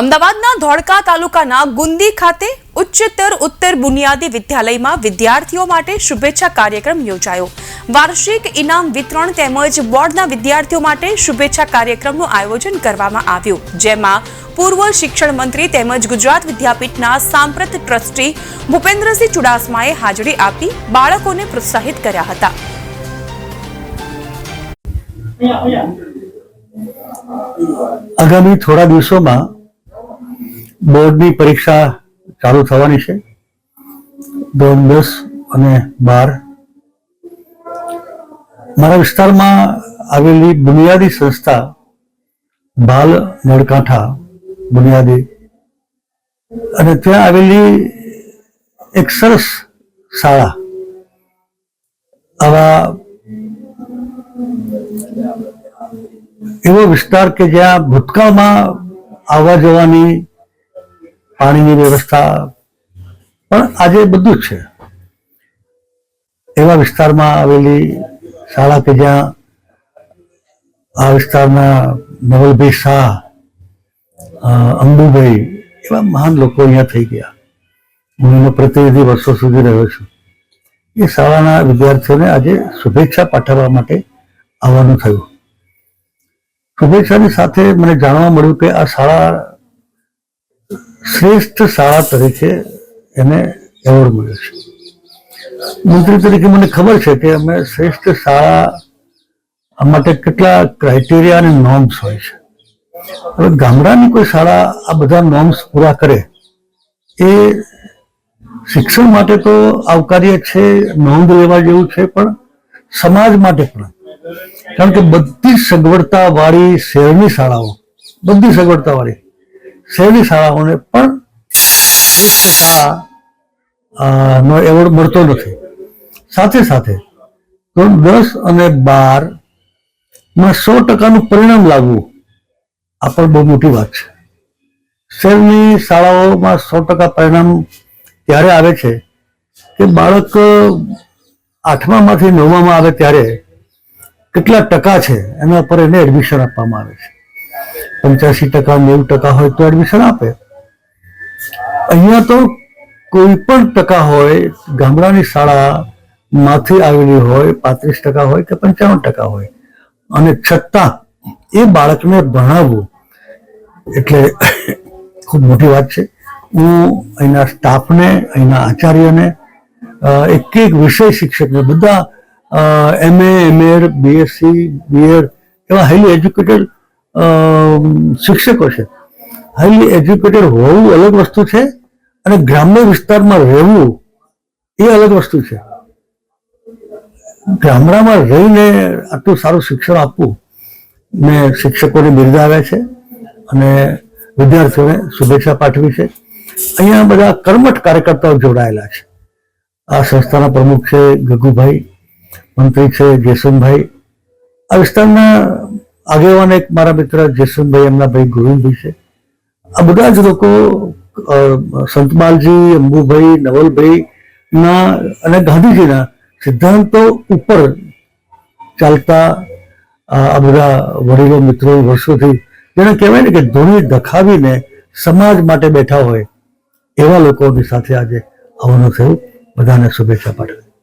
અમદાવાદના ધોળકા તાલુકાના ગુંદી ખાતે ઉચ્ચતર ઉત્તર બુનિયાદી વિદ્યાલયમાં વિદ્યાર્થીઓ માટે શુભેચ્છા કાર્યક્રમ યોજાયો. વાર્ષિક ઇનામ વિતરણ તેમજ બોર્ડના વિદ્યાર્થીઓ માટે શુભેચ્છા કાર્યક્રમનું આયોજન કરવામાં આવ્યું, જેમાં પૂર્વ શિક્ષણ મંત્રી તેમજ ગુજરાત વિદ્યાપીઠના સાંપ્રત ટ્રસ્ટી ભૂપેન્દ્રસિંહ ચુડાસમાએ હાજરી આપી બાળકોને પ્રોત્સાહિત કર્યા હતા. આગામી થોડા દિવસોમાં બોર્ડની પરીક્ષા ચાલુ થવાની છે. ધોરણ દસ અને બાર. મારા વિસ્તારમાં આવેલી બુનિયાદી સંસ્થા બાલ નળકાંઠા બુનિયાદી. અને ત્યાં આવેલી એક સરસ શાળા. આવા એવો વિસ્તાર કે જ્યાં ભૂતકાળમાં આવવા જવાની પાણીની વ્યવસ્થા પણ આજે બધું જ છે. એવા વિસ્તારમાં આવેલી શાળા કે જ્યાં આ વિસ્તારના નવલભાઈ શાહ અંબુભાઈ એવા મહાન લોકો અહીંયા થઈ ગયા. હું એનો પ્રતિનિધિ વર્ષો સુધી રહ્યો છું. એ શાળાના વિદ્યાર્થીઓને આજે શુભેચ્છા પાઠવવા માટે આવવાનું થયું. શુભેચ્છાની સાથે મને જાણવા મળ્યું કે આ શાળા શ્રેષ્ઠ શાળા તરીકે એને એવોર્ડ મળ્યો છે. મંત્રી તરીકે મને ખબર છે કે અમે શ્રેષ્ઠ શાળા માટે કેટલા ક્રાઇટેરિયા અને નોર્મ્સ હોય છે. હવે ગામડાની કોઈ શાળા આ બધા નોર્મ્સ પૂરા કરે એ શિક્ષણ માટે તો આવકાર્ય છે, નોંધ લેવા જેવું છે, પણ સમાજ માટે પણ. કારણ કે બધી સગવડતા વાળી શહેરની શાળાઓ, બધી સગવડતા વાળી શહેરની શાળાઓને પણ એક ટકા નો એવોર્ડ મળતો નથી. સાથે સાથે ધોરણ દસ અને બારમાં સો ટકાનું પરિણામ લાવવું આ પણ બહુ મોટી વાત છે. શહેરની શાળાઓમાં સો ટકા પરિણામ ત્યારે આવે છે કે બાળક આઠમામાંથી નવમામાં આવે ત્યારે કેટલા ટકા છે એના પર એને એડમિશન આપવામાં આવે છે. પંચ્યાસી ટકા, નેવું ટકા હોય તો એડમિશન આપે. અહીંયા તો કોઈ પણ ટકા હોય, ગામડાની શાળા માંથી આવેલી હોય, પાંત્રીસ ટકા હોય કે પંચાવન ટકા હોય. અને છતાં એ બાળકને ભણાવવું, એટલે ખૂબ મોટી વાત છે. હું અહીંના સ્ટાફને, અહીંના આચાર્યને એક એક વિષય શિક્ષકને, બધા M A, M Ed, B Sc, B Ed, એવા હાઈલી એજ્યુકેટેડ શિક્ષકો છે. હાઈલી એજ્યુકેટેડ હોવું અલગ વસ્તુ છે અને ગ્રામ્ય વિસ્તારમાં રહેવું એ અલગ વસ્તુ છે. ગામડામાં રહીને આટલું સારું શિક્ષણ આપવું મેં શિક્ષકોને બિરદાવ્યા છે અને વિદ્યાર્થીઓને શુભેચ્છા પાઠવી છે. અહીંયા બધા કર્મઠ કાર્યકર્તાઓ જોડાયેલા છે. આ સંસ્થાના પ્રમુખ છે ગગુભાઈ, મંત્રી છે જયસુનભાઈ આ વિસ્તારના આગેવાન એક મારા મિત્ર જયસુનભાઈ એમના ભાઈ ગોવિંદભાઈ છે. આ બધા જ લોકો સંતમાલજી અંબુભાઈ નવલભાઈ ના અને ગાંધીજીના સિદ્ધાંતો ઉપર ચાલતા આ બધા વડીલો મિત્રો વર્ષોથી જેને કહેવાય ને કે ધૂણી દખાવીને સમાજ માટે બેઠા હોય એવા લોકોની સાથે આજે આવવાનું થયું. બધાને શુભેચ્છા પાઠવી